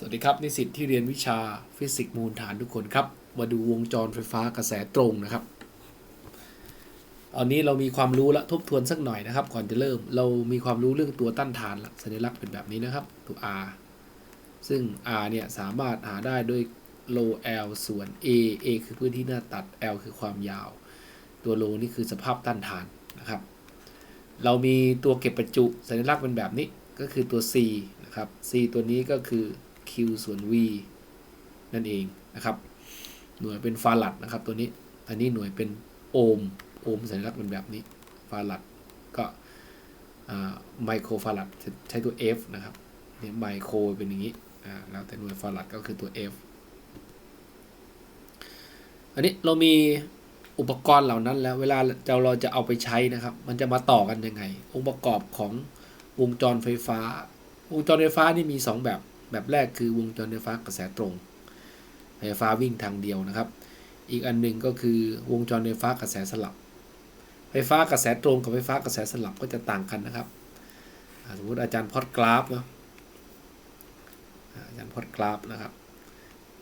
สวัสดีครับ นิสิตที่เรียนวิชาฟิสิกส์มูลฐานทุกคนครับ มาดูวงจรไฟฟ้ากระแสตรงนะครับ ตอนนี้เรามีความรู้ละทบทวนสักหน่อยนะครับ ก่อนจะเริ่มเรามีความรู้เรื่องตัวต้านทานละสัญลักษณ์เป็นแบบนี้นะครับ ตัว R ซึ่ง R เนี่ยสามารถหาได้ด้วย low L ส่วน A A คือพื้นที่หน้าตัด L คือความยาว ตัว low นี่คือสภาพต้านทานนะครับ เรามีตัวเก็บประจุสัญลักษณ์เป็นแบบนี้ก็คือตัว C นะครับ C ตัวนี้ก็คือ Q ส่วน V นั่นเองนะครับ หน่วยเป็นฟารัดนะครับตัวนี้ อันนี้หน่วยเป็นโอห์ม โอห์มสัญลักษณ์เป็นแบบนี้ ฟารัด ก็ไมโครฟารัดใช้ตัว F นะครับเนี่ยไมโครเป็นอย่างนี้ อ่า แล้วแต่หน่วยฟารัดก็คือตัว F อันนี้เรามีอุปกรณ์เหล่านั้นแล้ว เวลาเราเราจะเอาไปใช้นะครับ มันจะมาต่อกันยังไง องค์ประกอบของวงจรไฟฟ้า วงจรไฟฟ้านี่มี 2 แบบ แบบแรกคือวงจรไฟฟ้ากระแสตรงไฟฟ้าวิ่งทางเดียวนะครับ อีกอันหนึ่งก็คือวงจรไฟฟ้ากระแสสลับ ไฟฟ้ากระแสตรงกับไฟฟ้ากระแสสลับก็จะต่างกันนะครับ สมมติอาจารย์พอดกราฟเนาะอาจารย์พอดกราฟนะครับ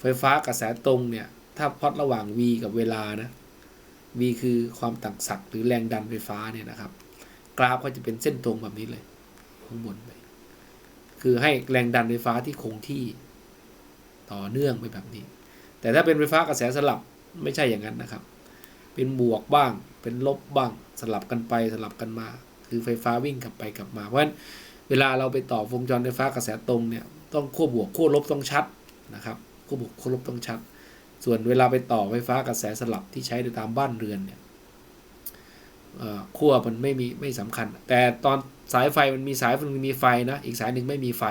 ไฟฟ้ากระแสตรงเนี่ย ถ้าพอดระหว่าง v กับเวลานะ v คือความต่างศักย์หรือแรงดันไฟฟ้าเนี่ยนะครับ กราฟก็จะเป็นเส้นตรงแบบนี้เลยข้างบนไป คือให้แรงดันไฟฟ้าที่คงที่ต่อเนื่องไปแบบนี้ แต่ถ้าเป็นไฟฟ้ากระแสสลับไม่ใช่อย่างนั้นนะครับ เป็นบวกบ้าง เป็นลบบ้างสลับกันไปสลับกันมา คือไฟฟ้าวิ่งกลับไปกลับมา เพราะฉะนั้นเวลาเราไปต่อวงจรไฟฟ้ากระแสตรงเนี่ยต้องขั้วบวกขั้วลบต้องชัดนะครับขั้วบวกขั้วลบต้องชัด ส่วนเวลาไปต่อไฟฟ้ากระแสสลับที่ใช้ในตามบ้านเรือนเนี่ยขั้วมันไม่มีไม่สำคัญ แต่ตอน สายไฟมันมีสายมันมีไฟนะ อีกสายหนึ่งไม่มีไฟ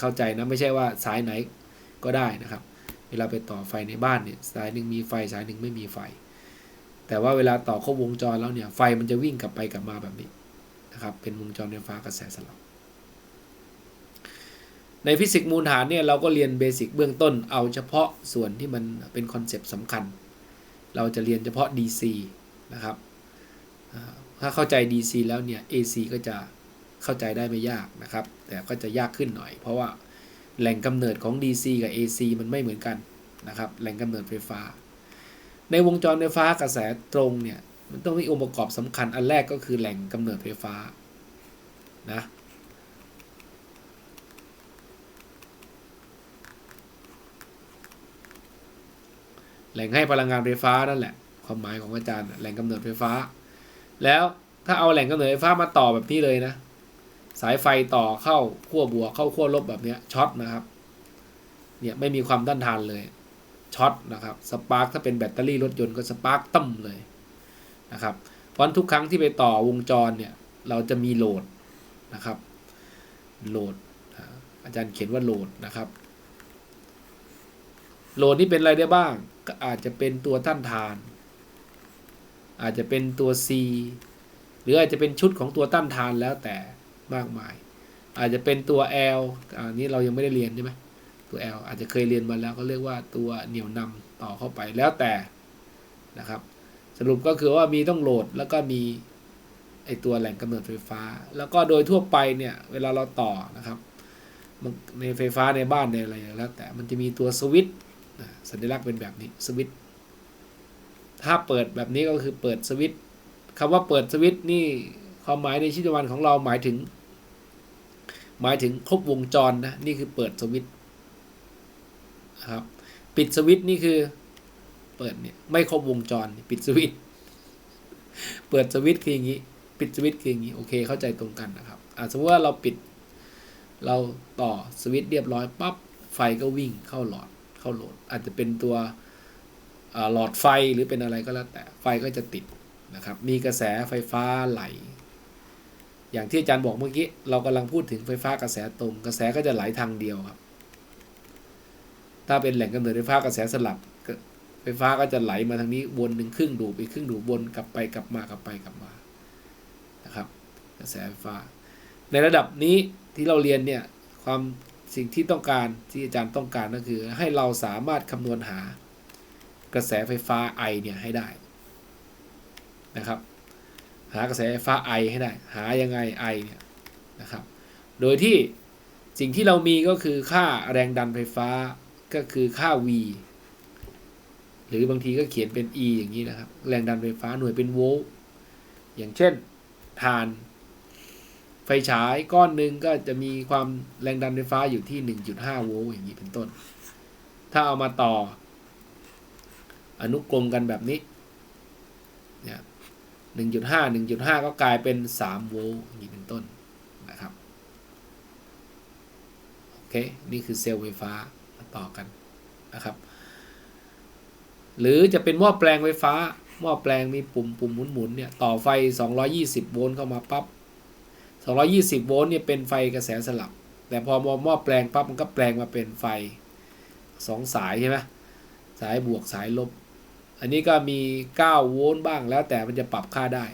เข้าใจนะ ไม่ใช่ว่าสายไหนก็ได้นะครับ เวลาไปต่อไฟในบ้านเนี่ยสายหนึ่งมีไฟสายหนึ่งไม่มีไฟ แต่ว่าเวลาต่อเข้าวงจรแล้วเนี่ยไฟมันจะวิ่งกลับไปกลับมาแบบนี้นะครับ เป็นวงจรไฟฟ้ากระแสสลับ ในฟิสิกส์มูลฐานเนี่ยเราก็เรียนเบสิกเบื้องต้นเอาเฉพาะส่วนที่มันเป็นคอนเซปต์สำคัญ เราจะเรียนเฉพาะ DC นะครับ ถ้าเข้าใจ DC แล้วเนี่ย AC ก็จะเข้าใจได้ไม่ยากนะครับ แต่ก็จะยากขึ้นหน่อย เพราะว่าแหล่งกำเนิดของ DC กับ AC มันไม่เหมือนกันนะครับ แหล่งกำเนิดไฟฟ้า ในวงจรไฟฟ้ากระแสตรงเนี่ยมันต้องมีองค์ประกอบสำคัญอันแรกก็คือแหล่งกำเนิดไฟฟ้านะแหล่งให้พลังงานไฟฟ้านั่นแหละ ความหมายของอาจารย์แหล่งกำเนิดไฟฟ้า แล้วถ้าเอาแหล่งกำเนิดไฟฟ้ามาต่อแบบนี้เลยนะ สายไฟต่อเข้าขั้วบวกเข้าขั้วลบแบบนี้ช็อตนะครับ เนี่ยไม่มีความต้านทานเลยช็อตนะครับสปาร์กถ้าเป็นแบตเตอรี่รถยนต์ก็สปาร์กตั้มเลยนะครับ เพราะทุกครั้งที่ไปต่อวงจรเนี่ยเราจะมีโหลดนะครับโหลดอาจารย์เขียนว่าโหลดนะครับโหลดนี่เป็นอะไรได้บ้างก็อาจจะเป็นตัวต้านทาน อาจจะเป็นตัว C หรืออาจจะเป็นชุดของตัวต้านทานแล้วแต่มากมาย อาจจะเป็นตัว L อันนี้เรายังไม่ได้เรียนใช่ไหมตัว L อาจจะเคยเรียนมาแล้วก็เรียกว่าตัวเหนี่ยวนำต่อเข้าไปแล้วแต่นะครับ สรุปก็คือว่ามีต้องโหลดแล้วก็มีไอตัวแหล่งกำเนิดไฟฟ้า แล้วก็โดยทั่วไปเนี่ยเวลาเราต่อนะครับในไฟฟ้าในบ้านในอะไรแล้วแต่มันจะมีตัวสวิตช์สัญลักษณ์เป็นแบบนี้สวิตช์ ถ้าเปิดแบบนี้ก็คือเปิดสวิตคำว่าเปิดสวิตนี่ความหมายในชีวิตวันของเราหมายถึง หมายถึงครบวงจรนะนี่คือเปิดสวิตครับ ปิดสวิตนี่คือ เปิดเนี่ยไม่ครบวงจร ปิดสวิตเปิดสวิตคืออย่างนี้ ปิดสวิตคืออย่างนี้โอเคเข้าใจตรงกันนะครับอ่าสมมติว่าเราปิด เราต่อสวิตเรียบร้อยปั๊บไฟก็วิ่งเข้าหลอดเข้าโหลด อาจจะเป็นตัว หลอดไฟหรือเป็นอะไรก็แล้วแต่ไฟก็จะติดนะครับ มีกระแสไฟฟ้าไหล อย่างที่อาจารย์บอกเมื่อกี้เรากำลังพูดถึงไฟฟ้ากระแสตรง กระแสก็จะไหลทางเดียวครับ ถ้าเป็นแหล่งกำเนิดไฟฟ้ากระแสสลับไฟฟ้าก็จะไหลมาทางนี้วนหนึ่งครึ่งดูไปครึ่งดูวนกลับไปกลับมากลับไปกลับมานะครับ กระแสไฟฟ้า ในระดับนี้ที่เราเรียนเนี่ยความสิ่งที่ต้องการที่อาจารย์ต้องการก็คือ ให้เราสามารถคำนวณหา กระแสไฟฟ้า I เนี่ยให้ได้นะครับ หากระแสไฟฟ้า I ให้ได้ หายังไง I เนี่ยนะครับ โดยที่สิ่งที่เรามีก็คือค่าแรงดันไฟฟ้าก็คือค่า V หรือบางทีก็เขียนเป็น E อย่างนี้นะครับ แรงดันไฟฟ้าหน่วยเป็นโวลต์อย่างเช่นทาน ไฟฉายก้อนหนึ่งก็จะมีความแรงดันไฟฟ้าอยู่ที่ 1.5 โวลต์อย่างนี้เป็นต้น ถ้าเอามาต่อ อนุกรมกันแบบนี้เนี่ย1.5 1.5ก็กลายเป็น3โวลต์อย่างนี้เป็นต้นนะครับ โอเค นี่คือเซลล์ไฟฟ้าต่อกันนะครับ หรือจะเป็นหม้อแปลงไฟฟ้า หม้อแปลงมีปุ่มปุ่มหมุนหมุนๆเนี่ยต่อไฟ 220 โวลต์เข้ามาปั๊บ220 โวลต์เนี่ยเป็นไฟกระแสสลับ แต่พอหม้อแปลงปั๊บมันก็แปลงมาเป็นไฟสองสายใช่ไหมสายบวกสายลบ อันนี้ก็มี 9 โวลต์บ้างแล้วแต่มันจะปรับค่าได้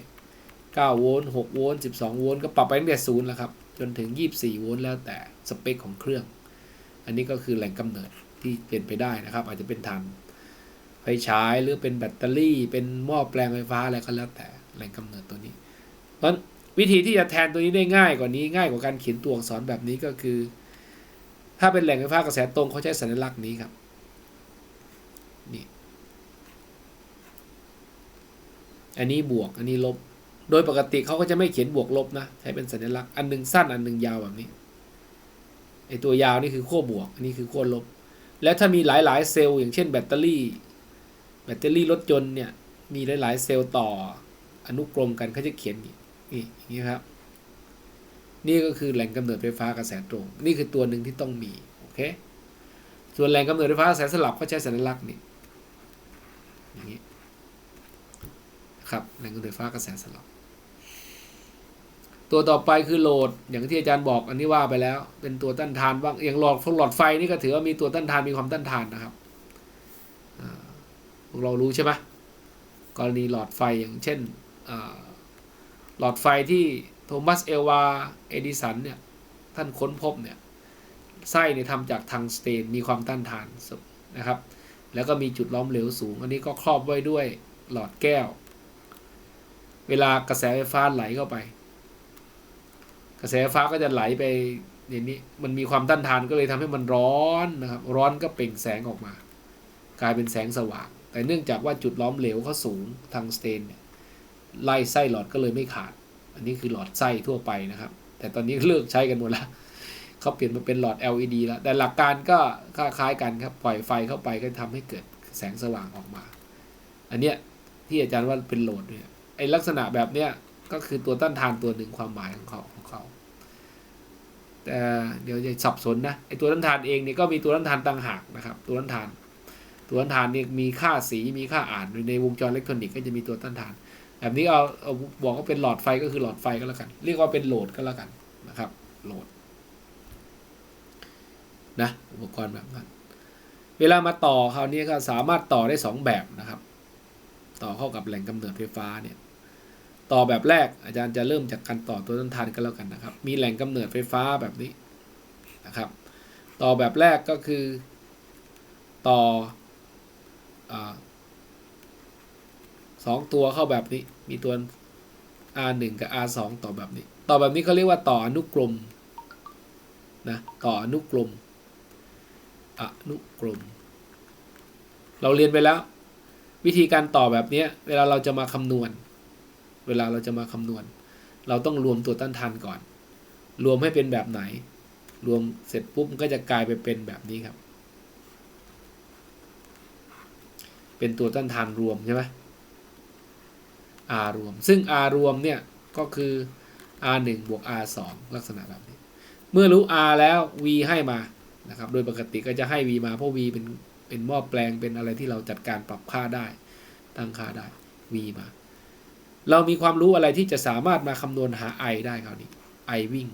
9 โวลต์ 6 โวลต์ 12 โวลต์ก็ปรับไปตั้งแต่ศูนย์แล้วครับ จนถึง 24 โวลต์แล้วแต่สเปคของเครื่อง อันนี้ก็คือแหล่งกำเนิดที่เปลี่ยนไปได้นะครับ อาจจะเป็นถ่านไฟฉายหรือเป็นแบตเตอรี่ เป็นหม้อแปลงไฟฟ้าอะไรก็แล้วแต่แหล่งกำเนิดตัวนี้เพราะวิธีที่จะแทนตัวนี้ได้ง่ายกว่านี้ง่ายกว่าการเขียนตัวอักษรแบบนี้ก็คือ ถ้าเป็นแหล่งไฟฟ้ากระแสตรงเขาใช้สัญลักษณ์นี้ครับนี่ อันนี้บวก อันนี้ลบ โดยปกติเขาก็จะไม่เขียนบวกลบนะ ใช้เป็นสัญลักษณ์ อันหนึ่งสั้น อันหนึ่งยาวแบบนี้ ไอตัวยาวนี่คือขั้วบวก อันนี้คือขั้วลบ แล้วถ้ามีหลายๆเซลล์อย่างเช่นแบตเตอรี่ แบตเตอรี่รถยนต์เนี่ย มีหลายๆเซลล์ต่ออนุกรมกันเขาจะเขียนอย่างนี่อย่างนี้ครับ นี่ก็คือแหล่งกำเนิดไฟฟ้ากระแสตรง นี่คือตัวหนึ่งที่ต้องมี โอเค ส่วนแหล่งกำเนิดไฟฟ้ากระแสสลับก็ใช้สัญลักษณ์นี่อย่างนี้ ครับแหล่งกำเนิดไฟฟ้ากระแสสลับ ตัวต่อไปคือโหลดอย่างที่อาจารย์บอกอันนี้ว่าไปแล้ว เป็นตัวต้านทานบ้างอย่างหลอดหลอดไฟนี่ก็ถือว่ามีตัวต้านทานมีความต้านทานนะครับพวกเรารู้ใช่ไหมกรณีหลอดไฟอย่างเช่นหลอดไฟที่โทมัสเอลวาเอดิสันเนี่ยท่านค้นพบเนี่ยไส้เนี่ยทำจากทังสเตนมีความต้านทานนะครับ แล้วก็มีจุดล้อมเหลวสูง อันนี้ก็ครอบไว้ด้วยหลอดแก้ว เวลากระแสไฟฟ้าไหลเข้าไป กระแสไฟฟ้าก็จะไหลไปอย่างนี้มันมีความต้านทานก็เลยทำให้มันร้อนนะครับ ร้อนก็เปล่งแสงออกมา กลายเป็นแสงสว่าง แต่เนื่องจากว่าจุดล้อมเหลวเขาสูงทางสเตนเนี่ยไล่ไส้หลอดก็เลยไม่ขาด อันนี้คือหลอดไส้ทั่วไปนะครับ แต่ตอนนี้เลิกใช้กันหมดแล้วเขาเปลี่ยนมาเป็นหลอด LED แล้ว แต่หลักการก็คล้ายกันครับ ปล่อยไฟเข้าไปก็ทำให้เกิดแสงสว่างออกมา อันเนี้ยที่อาจารย์ว่าเป็นโหลดเนี่ย ไอลักษณะแบบเนี้ยก็คือตัวต้านทานตัวหนึ่งความหมายของเขาของเขาแต่เดี๋ยวจะสับสนนะไอตัวต้านทานเองเนี่ยก็มีตัวต้านทานต่างหากนะครับตัวต้านทาน ตัวต้านทานเนี่ยมีค่าสีมีค่าอ่านในวงจรอิเล็กทรอนิกส์ก็จะมีตัวต้านทาน แบบนี้เอาเอาบอกว่าเป็นหลอดไฟก็คือหลอดไฟก็แล้วกัน เรียกว่าเป็นโหลดก็แล้วกันนะครับโหลดนะอุปกรณ์แบบนั้นเวลามาต่อคราวนี้ก็สามารถต่อได้สองแบบนะครับ ต่อเข้ากับแหล่งกำเนิดไฟฟ้าเนี่ย ต่อแบบแรกอาจารย์จะเริ่มจากการต่อตัวต้นทานกันแล้วกันนะครับ มีแหล่งกำเนิดไฟฟ้าแบบนี้นะครับ ต่อแบบแรกก็คือ ต่ออสองตัวเข้าแบบนี้ มีตัว R1 กับ R2 ต่อแบบนี้ ต่อแบบนี้เขาเรียกว่าต่ออนุกรมนะต่ออนุกรมอนุกรม เราเรียนไปแล้ว วิธีการต่อแบบนี้เวลาเราจะมาคำนวณ เวลาเราจะมาคำนวณ เราต้องรวมตัวต้านทานก่อน รวมให้เป็นแบบไหน รวมเสร็จปุ๊บก็จะกลายไปเป็นแบบนี้ครับ เป็นตัวต้านทานรวมใช่ไหม R รวม ซึ่ง R รวมเนี่ยก็คือ R 1บวก R 2ลักษณะแบบนี้ เมื่อรู้ R แล้ว V ให้มานะครับ โดยปกติก็จะให้ V มาเพราะ V เป็นเป็นหม้อแปลงเป็นอะไรที่เราจัดการปรับค่าได้ ตั้งค่าได้ V มา เรามีความรู้อะไรที่จะสามารถมาคำนวณหา I ได้คราวนี้ I วิ่ง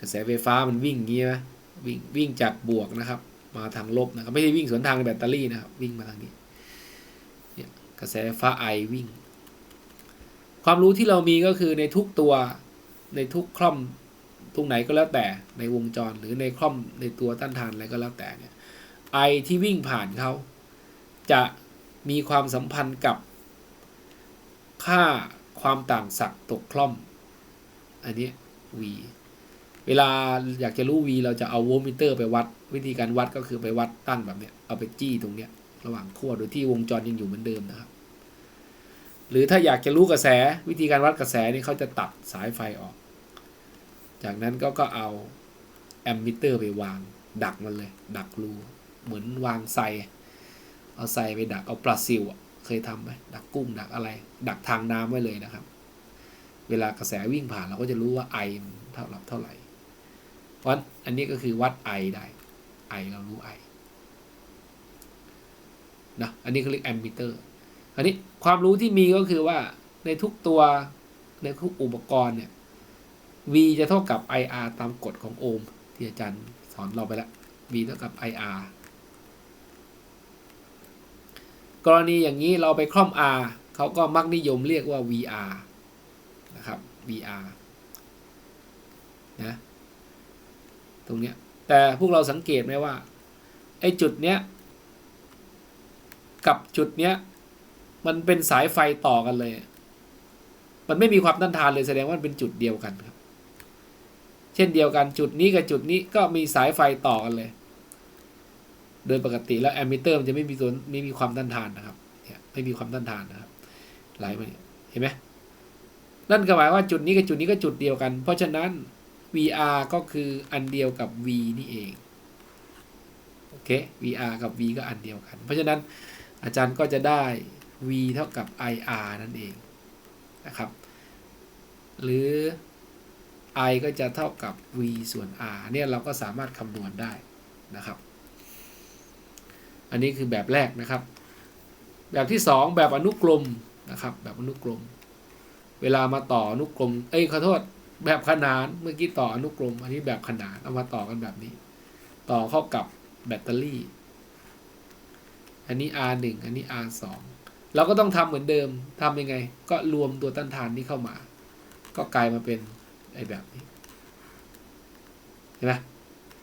กระแสไฟฟ้ามันวิ่งงี้ไหมวิ่งวิ่งจากบวกนะครับ มาทางลบนะครับไม่ใช่วิ่งสวนทางแบตเตอรี่นะครับ วิ่งมาทางนี้เนี่ยกระแสไฟฟ้า I วิ่ง ความรู้ที่เรามีก็คือในทุกตัวในทุกคล่อมตรงไหนก็แล้วแต่ในวงจรหรือในคล่อมในตัวต้านทานอะไรก็แล้วแต่เนี่ยไอที่วิ่งผ่านเขาจะมีความสัมพันธ์กับ ค่าความต่างศักย์ตกคล่อม อันนี้ v เวลาอยากจะรู้ V เราจะเอาโวลต์มิเตอร์ไปวัด วิธีการวัดก็คือไปวัดตั้งแบบเนี้ย เอาไปจี้ตรงเนี้ย ระหว่างขั้วโดยที่วงจรยังอยู่เหมือนเดิมนะครับ หรือถ้าอยากจะรู้กระแสวิธีการวัดกระแสนี่เขาจะตัดสายไฟออก จากนั้นก็ก็เอาแอมมิเตอร์ไปวาง ดักมันเลย ดักรูเหมือนวางไซเอาไซไปดักเอาปลาซิวอะ เคยทำไหมดักกุ้งดักอะไร ดักทางน้ำไว้เลยนะครับ เวลากระแสวิ่งผ่านเราก็จะรู้ว่าไอเท่าเท่าไหร่ เพราะฉะนั้นอันนี้ก็คือวัดไอได้ไอเรารู้ไอนะอันนี้เขาเรียกแอมมิเตอร์อันนี้ความรู้ที่มีก็คือว่าในทุกตัวในทุกอุปกรณ์เนี่ย V จะเท่ากับ IR ตามกฎของโอห์มที่อาจารย์สอนเราไปแล้ว V เท่ากับ IR กรณีอย่างนี้เราไปคล่อม R เขาก็มักนิยมเรียกว่า VR นะครับ VR นะตรงเนี้ยแต่พวกเราสังเกตไหมว่าไอ้จุดเนี้ยกับจุดเนี้ยมันเป็นสายไฟต่อกันเลย มันไม่มีความต้านทานเลยแสดงว่าเป็นจุดเดียวกันครับ เช่นเดียวกันจุดนี้กับจุดนี้ก็มีสายไฟต่อกันเลย โดยปกติแล้วแอมมิเตอร์มันจะไม่มีตัวไม่มีความต้านทานนะครับเนี่ยไม่มีความต้านทานนะครับไหลมาเนี่ยเห็นไหมนั่นก็หมายว่าจุดนี้กับจุดนี้ก็จุดเดียวกัน เพราะฉะนั้น VR ก็คืออันเดียวกับ V นี่เองโอเค VR กับ V ก็อันเดียวกัน เพราะฉะนั้นอาจารย์ก็จะได้ V เท่ากับ IR นั่นเองนะครับ หรือ I ก็จะเท่ากับ V ส่วน R เนี่ยเราก็สามารถคำนวณได้นะครับ อันนี้คือแบบแรกนะครับ แบบที่ 2 แบบอนุกรมนะครับ แบบอนุกรม เวลามาต่ออนุกรม เอ้ยขอโทษ แบบขนานเมื่อกี้ต่ออนุกรม อันนี้แบบขนานเอามาต่อกันแบบนี้ ต่อเข้ากับแบตเตอรี่ อันนี้ R1 อันนี้ R2 เราก็ต้องทำเหมือนเดิมทำยังไง ก็รวมตัวต้านทานนี้เข้ามา ก็กลายมาเป็นไอ้แบบนี้เห็นไหม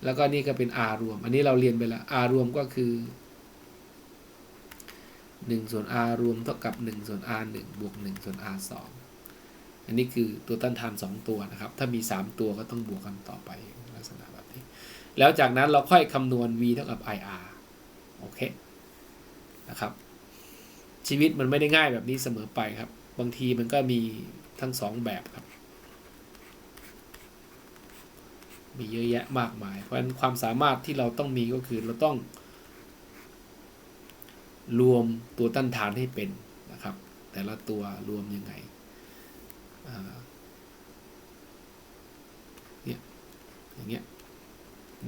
แล้วก็นี่ก็เป็น R รวม อันนี้เราเรียนไปแล้ว R รวมก็คือ 1 ส่วน R รวมเท่ากับ 1 ส่วน R 1บวก 1 ส่วน R 2 อันนี้คือตัวต้านทาน 2 ตัวนะครับ ถ้ามี 3 ตัวก็ต้องบวกกันต่อไปลักษณะแบบนี้ แล้วจากนั้นเราค่อยคำนวณ V เท่ากับ IR โอเคนะครับ ชีวิตมันไม่ได้ง่ายแบบนี้เสมอไปครับ บางทีมันก็มีทั้งสองแบบครับ มีเยอะแยะมากมาย เพราะฉะนั้นความสามารถที่เราต้องมีก็คือเราต้อง รวมตัวต้านทานให้เป็นนะครับ แต่ละตัวรวมยังไงเนี่ยอย่างเงี้ย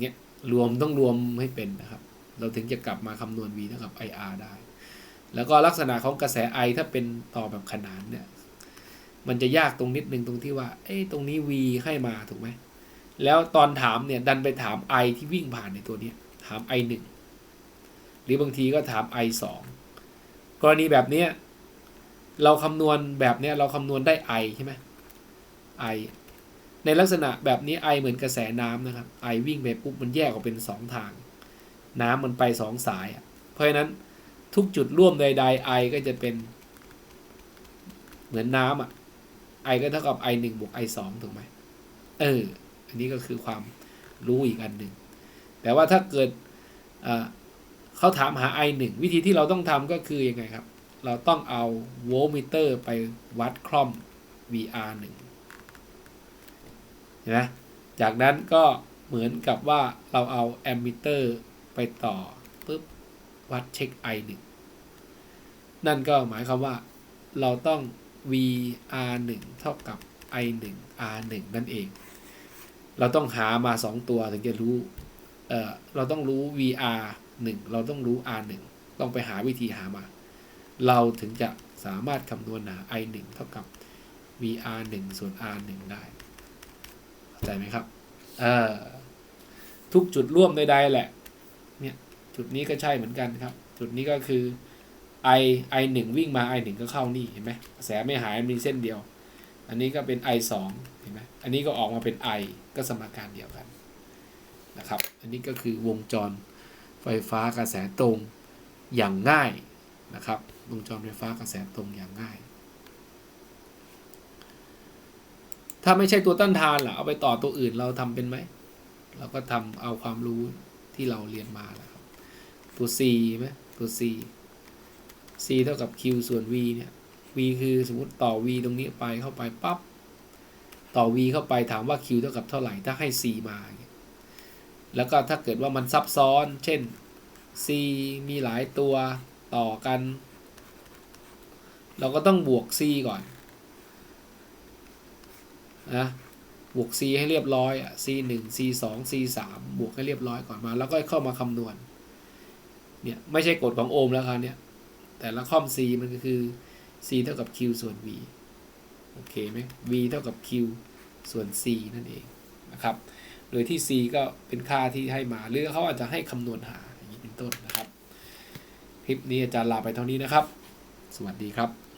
เงี้ยรวมต้องรวมให้เป็นนะครับ เราถึงจะกลับมาคำนวณ v เท่ากับ ir ได้ แล้วก็ลักษณะของกระแส I ถ้าเป็นต่อแบบขนานเนี่ย มันจะยากตรงนิดนึงตรงที่ว่า เอ้ตรงนี้ v ให้มาถูกไหมแล้วตอนถามเนี่ย ดันไปถาม i ที่วิ่งผ่านในตัวนี้ถาม i 1 หรือบางทีก็ถาม i 2กรณีแบบนี้เราคำนวณแบบนี้เราคำนวณได้ i ใช่ไหม i ในลักษณะแบบนี้ i เหมือนกระแสน้ำนะครับ i วิ่งไปปุ๊บมันแยกออกเป็นสองทาง น้ำมันไปสองสาย เพราะฉะนั้นทุกจุดร่วมใดๆ i ก็จะเป็น เหมือนน้ำอะ i ก็เท่ากับ i 1บวก i 2ถูกไหมเออ อันนี้ก็คือความรู้อีกอันหนึ่งแต่ว่าถ้าเกิด เขาถามหา i 1 วิธีที่เราต้องทำก็คือยังไงครับ เราต้องเอาโวลต์มิเตอร์ไปวัดคล่อม VR 1 เห็นไหมจากนั้นก็เหมือนกับว่าเราเอาแอมมิเตอร์ไปต่อปุ๊บวัดเช็ค i 1 นั่นก็หมายความว่าเราต้อง VR 1 เท่ากับ i 1 r 1 นั่นเอง เราต้องหามา 2 ตัวถึงจะรู้ เออเราต้องรู้ VR 1เราต้องรู้ r 1ต้องไปหาวิธีหามา เราถึงจะสามารถคำนวณหา i 1เท่ากับ VR 1ส่วน r 1ได้เข้าใจไหมครับเออทุกจุดร่วมใดๆแหละ เนี่ย จุดนี้ก็ใช่เหมือนกันครับ จุดนี้ก็คือ i i 1วิ่งมา i 1ก็เข้านี่เห็นไหมกระแสไม่หายมีเส้นเดียว อันนี้ก็เป็น i 2เห็นไหมอันนี้ก็ออกมาเป็น i ก็สมการเดียวกันนะครับ อันนี้ก็คือวงจร ไฟฟ้ากระแสตรงอย่างง่ายนะครับ วงจรไฟฟ้ากระแสตรงอย่างง่าย ถ้าไม่ใช่ตัวต้านทานล่ะ เอาไปต่อตัวอื่นเราทำเป็นไหม เราก็ทำเอาความรู้ที่เราเรียนมาแล้วครับ ตัว c ไหมตัว c c เท่ากับ q ส่วน v เนี่ย v คือสมมติต่อ v ตรงนี้ไปเข้าไปปั๊บ ต่อ v เข้าไปถามว่า q เท่ากับเท่าไหร่ ถ้าให้ c มา แล้วก็ถ้าเกิดว่ามันซับซ้อน เช่น c มีหลายตัวต่อกัน เราก็ต้องบวก c ก่อนนะบวก c ให้เรียบร้อยอะ c 1 c 2 c 3บวกให้เรียบร้อยก่อนมา แล้วก็เข้ามาคำนวณ เนี่ย ไม่ใช่กฎของโอห์มแล้วครับเนี่ย แต่ละข้อม c มันก็คือ c เท่ากับ q ส่วน v โอเคไหม v เท่ากับ q ส่วน c นั่นเองนะครับ โดยที่ c ก็เป็นค่าที่ให้มา หรือเขาอาจจะให้คำนวณหาอย่างนี้เป็นต้นนะครับ คลิปนี้อาจารย์ลาไปเท่านี้นะครับ สวัสดีครับ